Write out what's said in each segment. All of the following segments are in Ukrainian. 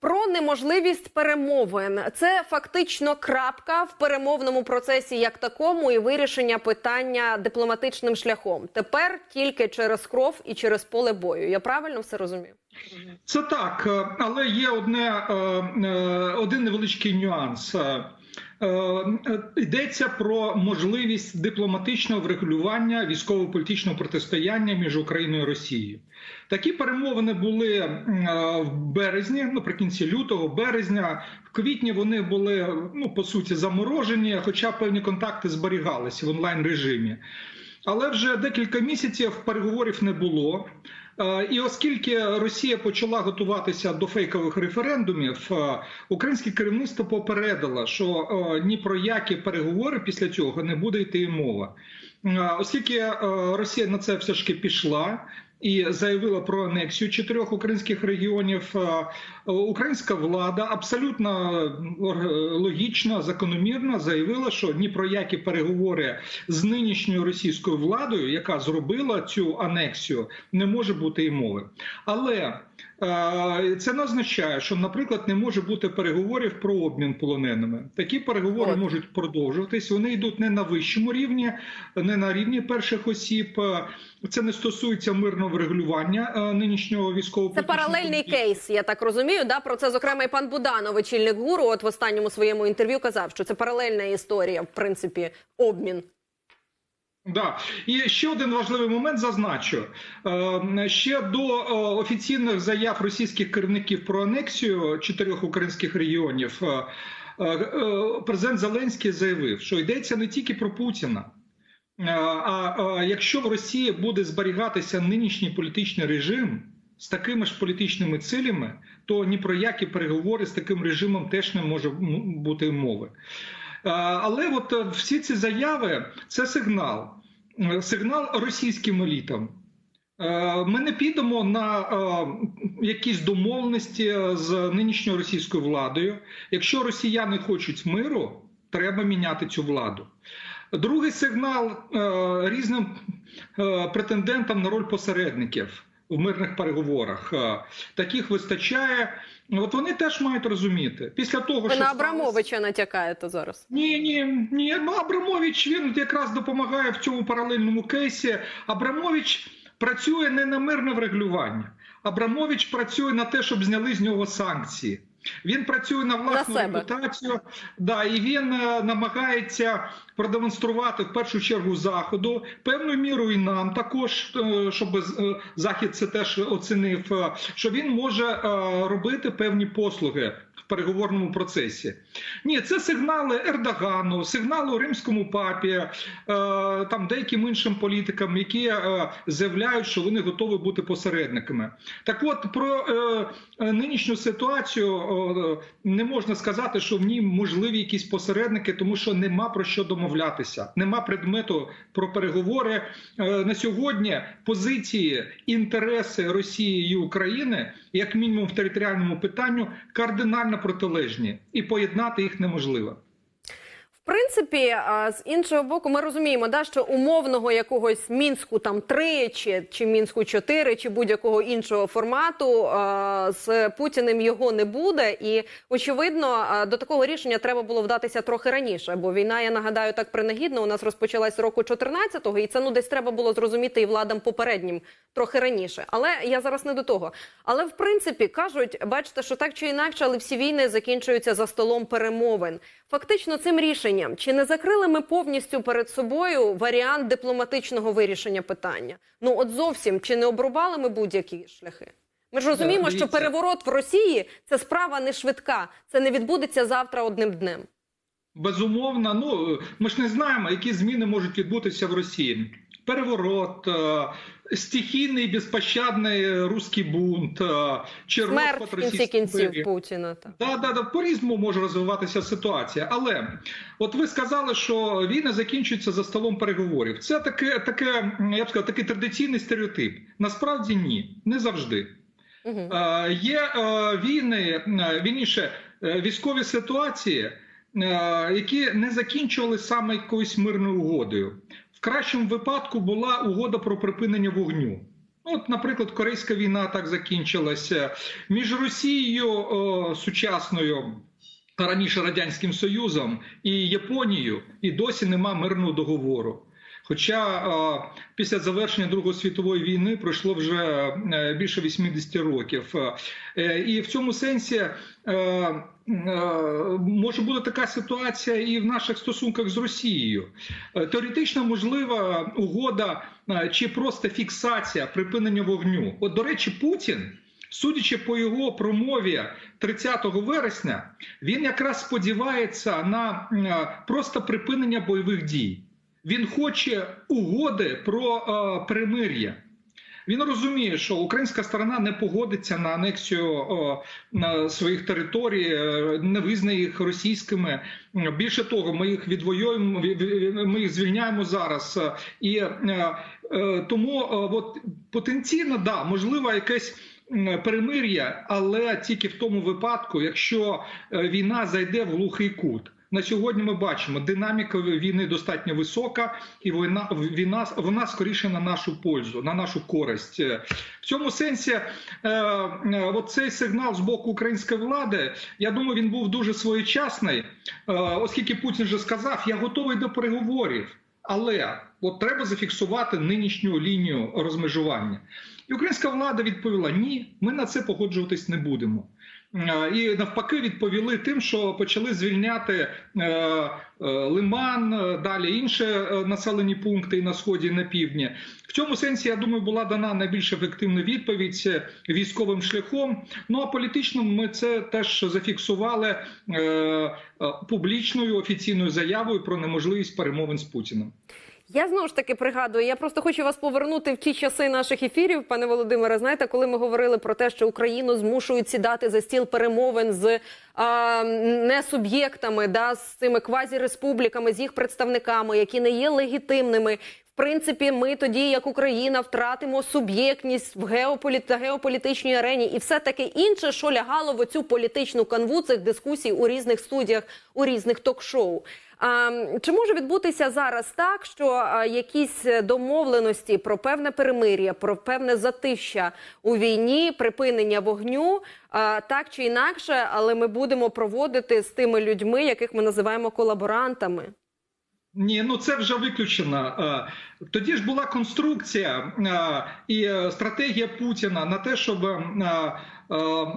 Про неможливість перемовин це фактично крапка в перемовному процесі як такому і вирішення питання дипломатичним шляхом. Тепер тільки через кров і через поле бою. Я правильно все розумію? Це так, е, але є одне, е, е, один невеличкий нюанс. Е, е, Йдеться про можливість дипломатичного врегулювання військово-політичного протистояння між Україною і Росією. Такі перемовини були е, в березні, наприкінці лютого, березня. В квітні вони були ну по суті заморожені, хоча певні контакти зберігалися в онлайн режимі. Але вже декілька місяців переговорів не було. І оскільки Росія почала готуватися до фейкових референдумів, українське керівництво попередило, що ні про які переговори після цього не буде йти мова. Оскільки Росія на це все ж таки пішла. І заявила про анексію чотирьох українських регіонів. е, Українська влада абсолютно логічно, закономірно заявила, що ні про які переговори з нинішньою російською владою, яка зробила цю анексію, не може бути і мови. Але це не означає, що, наприклад, не може бути переговорів про обмін полоненими. Такі переговори От. можуть продовжуватись. Вони йдуть не на вищому рівні, не на рівні перших осіб. Це не стосується мирного врегулювання нинішнього військового Це паралельний кейс. Я так розумію. Да, про це зокрема і пан Буданов, очільник гуру. От в останньому своєму інтерв'ю казав, що це паралельна історія, в принципі, обмін. Да, і ще один важливий момент зазначу. Е, Ще до е, офіційних заяв російських керівників про анексію чотирьох українських регіонів. е, Президент Зеленський заявив, що йдеться не тільки про Путіна. А якщо в Росії буде зберігатися нинішній політичний режим з такими ж політичними цилями, то ні про які переговори з таким режимом теж не може бути мови. Але от е, всі ці заяви це сигнал, Е, сигнал російським елітам. Е, Ми не підемо на якісь домовленості з нинішньою російською владою. Якщо росіяни хочуть миру, треба міняти цю владу. Другий сигнал різним претендентам на роль посередників в мирних переговорах. Таких вистачає. От вони теж мають розуміти після того, Ви що на сталося- Абрамовича натякаєте зараз. ні, ні, ні. Ну, Абрамович він якраз допомагає в цьому паралельному кейсі. Абрамович працює не на мирне врегулювання. Абрамович працює на те, щоб зняли з нього санкції. Він працює на власну На репутацію, да, і він е, намагається продемонструвати в першу чергу заходу. Певною мірою і нам також, е, щоб е, захід це теж оцінив, е, що він може е, робити певні послуги переговорному процесі. Ні, це сигнали Ердогану, сигнали римському папі, е, там деяким іншим політикам, які е, заявляють, що вони готові бути посередниками. Так от про е, нинішню ситуацію не можна сказати, що в ній можливі якісь посередники, тому що нема про що домовлятися, нема предмету про переговори. На сьогодні позиції, інтереси Росії і України, як мінімум в територіальному питанню, кардинально протилежні, і поєднати їх неможливо. Принципі, а, з іншого боку, ми розуміємо, да, що умовного якогось мінську там 3 чи, чи мінську 4 чи будь-якого іншого формату з Путіним його не буде. І очевидно, до такого рішення треба було вдатися трохи раніше. Бо війна, я нагадаю, так принагідно у нас розпочалась року 14-го, і це ну десь треба було зрозуміти і владам попереднім трохи раніше. Але я зараз не до того. Але в принципі кажуть, бачите, що так чи інакше, але всі війни закінчуються за столом перемовин. Фактично, цим рішенням чи не закрили ми повністю перед собою варіант дипломатичного вирішення питання? Ну от зовсім чи не обрубали ми будь-які шляхи? Ми ж розуміємо, що переворот в Росії це справа не швидка, це не відбудеться завтра одним днем. Безумовно, ну ми ж не знаємо, які зміни можуть відбутися в Росії. Переворот, е, стихійний безпощадний руський бунт, е, в кінці кінців. Путіна. Так. Да, да, да, по-різному може розвиватися ситуація. Але от ви сказали, що війна закінчується за столом переговорів. Це таке, таке, я б сказав, такий традиційний стереотип. Насправді ні, не завжди. Угу. Е, Є війни, війніше військові ситуації, які не закінчували саме якоюсь мирною угодою. В кращому випадку була угода про припинення вогню. От, наприклад, Корейська війна так закінчилася. Між Росією о, сучасною, раніше Радянським Союзом і Японією і досі нема мирного договору. Хоча після завершення Другої світової війни пройшло вже е, більше 80 років. Е, І в цьому сенсі е, може бути така ситуація і в наших стосунках з Росією. Е, Теоретично можлива угода е, чи просто фіксація припинення вогню. От, до речі, Путін. Судячи по його промові 30 вересня, він якраз сподівається на е, просто припинення бойових дій. Він хоче угоди про е, перемир'я. Він розуміє, що українська сторона не погодиться на анексію на своїх територій, е, не визнає їх російськими. Більше того, ми їх відвоюємо, ві- ві- ми їх звільняємо зараз. Е, І е, тому от, потенційно да, можливо, якесь перемир'я, але тільки в тому випадку, якщо війна зайде в глухий кут. На сьогодні ми бачимо, динаміка війни достатньо висока, і війна війна вона скоріше на нашу пользу, на нашу користь. В цьому сенсі, е, е, от цей сигнал з боку української влади, я думаю, він був дуже своєчасний, е, оскільки Путін вже сказав, я готовий до переговорів. Але от треба зафіксувати нинішню лінію розмежування. І українська влада відповіла: ні, ми на це погоджуватись не будемо. Е, І навпаки відповіли тим, що почали звільняти е, е, Лиман, далі інші населені пункти і на сході, на півдні. В цьому сенсі я думаю, була дана найбільш ефективна відповідь військовим шляхом. Ну а політично ми це теж зафіксували публічною офіційною заявою про неможливість перемовин з Путіним. Я знову ж таки пригадую. Я просто хочу вас повернути в ті часи наших ефірів, пане Володимире. Знаєте, коли ми говорили про те, що Україну змушують сідати за стіл перемовин з а, не суб'єктами, да, з цими квазіреспубліками, з їх представниками, які не є легітимними. Принципі, ми тоді, як Україна, втратимо суб'єктність в геополіт... на геополітичній арені і все таке інше, що лягало в оцю політичну канву цих дискусій у різних студіях, у різних ток-шоу. А, чи може відбутися зараз так, що якісь домовленості про певне перемир'я, про певне затища у війні, припинення вогню, а, так чи інакше, але ми будемо проводити з тими людьми, яких ми називаємо колаборантами? Ні, ну це вже виключено. Е, Тоді ж була конструкція е, і стратегія Путіна на те, щоб е,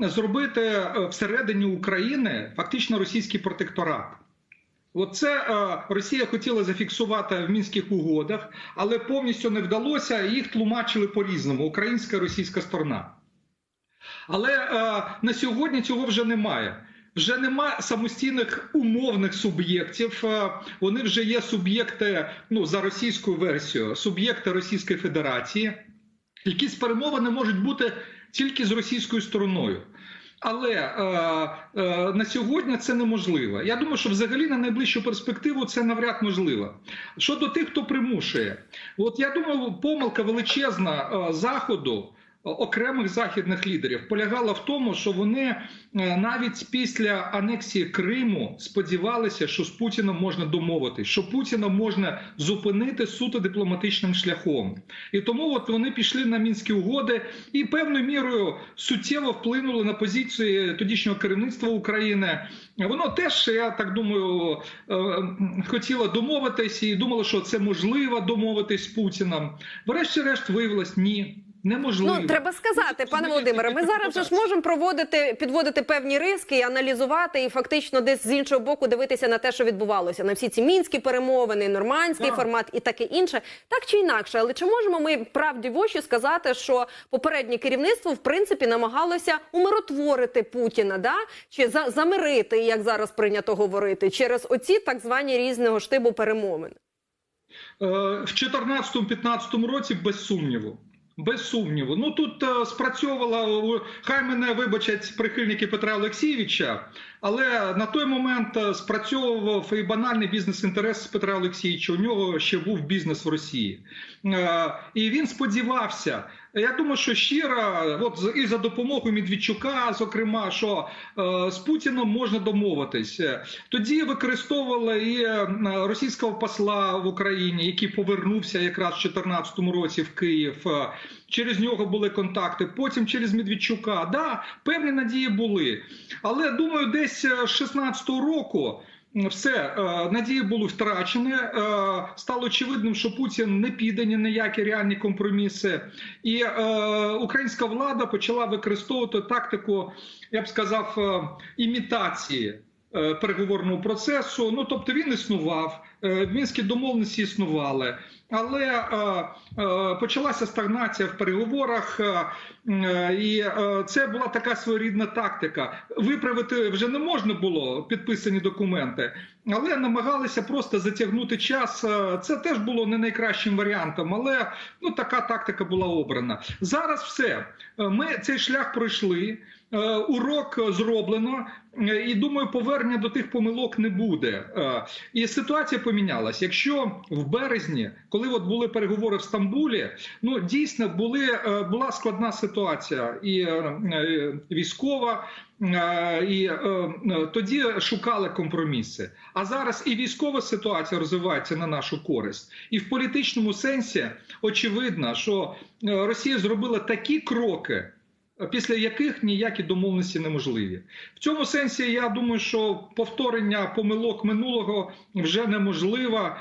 зробити всередині України фактично російський протекторат. Оце Росія хотіла зафіксувати в мінських угодах, але повністю не вдалося. Їх тлумачили по-різному українська і російська сторона. Але на сьогодні цього вже немає. Вже нема самостійних умовних суб'єктів. Е, Вони вже є суб'єкти, ну за російською версією, суб'єкти Російської Федерації. Якісь перемовини можуть бути тільки з російською стороною. Але е, е, на сьогодні це неможливо. Я думаю, що взагалі на найближчу перспективу це навряд можливо. Щодо тих, хто примушує, от я думаю, помилка величезна е, заходу. Окремих західних лідерів полягала в тому, що вони е, навіть після анексії Криму сподівалися, що з Путіном можна домовитись, що Путіна можна зупинити суто дипломатичним шляхом, і тому от вони пішли на мінські угоди і певною мірою суттєво вплинули на позиції тодішнього керівництва України. Воно теж, я так думаю, е, хотіло домовитись і думало, що це можливо домовитись з Путіном. Врешті-решт виявилось ні. Неможливо. Ну треба сказати, пане Володимире. Ми зараз вже ж можемо проводити підводити певні риски, і аналізувати і фактично десь з іншого боку дивитися на те, що відбувалося на всі ці мінські перемовини, нормандський Так. формат і таке інше, так чи інакше. Але чи можемо ми правді в очі сказати, що попереднє керівництво в принципі намагалося умиротворити Путіна, да чи за замирити, як зараз прийнято говорити, через оці так звані різного штибу перемовини? Е, В 2014-2015 році без сумніву. Без сумніву. Ну тут е, спрацьовувала, е, хай мене вибачать прихильники Петра Олексійовича, але на той момент е, спрацьовував і банальний бізнес-інтерес Петра Олексійовича. У нього ще був бізнес в Росії. Е, І він сподівався, Я думаю, що щира, от і за допомогою Медведчука, зокрема, що е, з Путіном можна домовитись. Е, Тоді використовували і е, російського посла в Україні, який повернувся якраз в 2014 році в Київ. Е, Через нього були контакти. Потім через Медведчука. Да, певні надії були. Але думаю, десь з 16 року. Все е, надії були втрачені. Е, Стало очевидним, що Путін не піде ні на які реальні компроміси, і е, українська влада почала використовувати тактику, я б сказав, імітації переговорного процесу. Ну тобто він існував, мінські домовленості існували, але е, е, почалася стагнація в переговорах, е, е, і е, це була така своєрідна тактика. Виправити вже не можна було підписані документи, але намагалися просто затягнути час. Це теж було не найкращим варіантом, але ну така тактика була обрана. Зараз все ми цей шлях пройшли. Урок зроблено, і думаю, повернення до тих помилок не буде. І ситуація помінялась. Якщо в березні, коли от були переговори в Стамбулі, ну дійсно були е, була складна ситуація і е, е, військова. І тоді шукали компроміси. А зараз і військова ситуація розвивається на нашу користь, і в політичному сенсі очевидно, що Росія зробила такі кроки, після яких ніякі домовленості неможливі. В цьому сенсі я думаю, що повторення помилок минулого вже неможливо.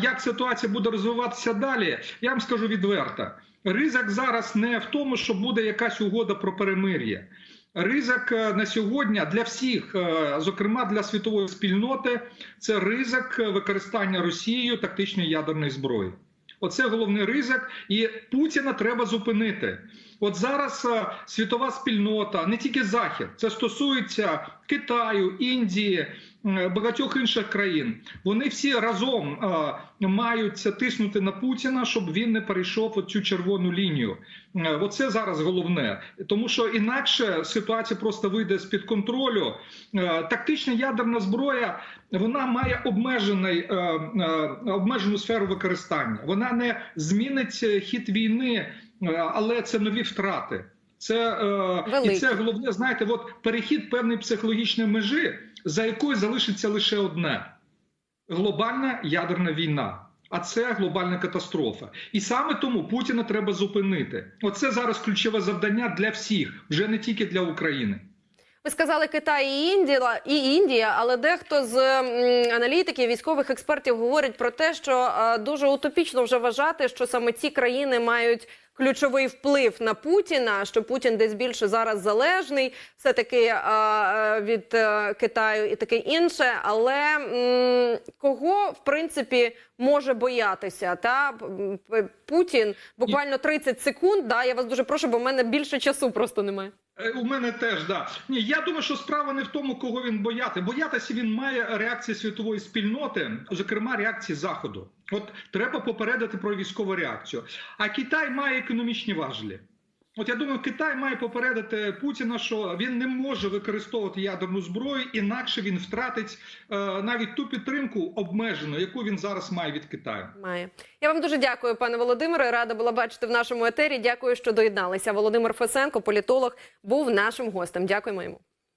Як ситуація буде розвиватися далі? Я вам скажу відверто. Ризик зараз не в тому, що буде якась угода про перемир'я. Ризик е, на сьогодні для всіх, е, зокрема для світової спільноти, це ризик використання Росією тактичної ядерної зброї. Оце головний ризик, і Путіна треба зупинити. От зараз е, світова спільнота, не тільки Захід, це стосується Китаю, Індії, е, багатьох інших країн. Вони всі разом мають тиснути на Путіна, щоб він не перейшов цю червону лінію. Оце зараз головне, тому що інакше ситуація просто вийде з під контролю. Е, Тактична ядерна зброя вона має обмежений е, е, обмежену сферу використання. Вона не змінить хід війни, але це нові втрати. Це е, і це головне, знаєте, от перехід певної психологічної межі, за якою залишиться лише одне глобальна ядерна війна. А це глобальна катастрофа, і саме тому Путіна треба зупинити. Оце зараз ключове завдання для всіх, вже не тільки для України. Ви сказали Китай і Індія, і Індія, але дехто з аналітиків, військових експертів говорить про те, що е, дуже утопічно вже вважати, що саме ці країни мають ключовий вплив на Путіна, що Путін десь більше зараз залежний, все таки е, е, від е, Китаю і таке інше. Але м, кого в принципі може боятися? Та Путін буквально 30 секунд. Да, я вас дуже прошу, бо в мене більше часу просто немає. Е, У мене теж да ні. Я думаю, що справа не в тому, кого він бояти. Боятися він має реакції світової спільноти, зокрема реакції заходу. От треба попередити про військову реакцію. А Китай має економічні важелі. От я думаю, Китай має попередити Путіна, що він не може використовувати ядерну зброю, інакше він втратить е, навіть ту підтримку обмежену, яку він зараз має від Китаю. Має я вам дуже дякую, пане Володимире. Рада була бачити в нашому етері. Дякую, що доєдналися. Володимир Фесенко, політолог, був нашим гостем. Дякуємо йому.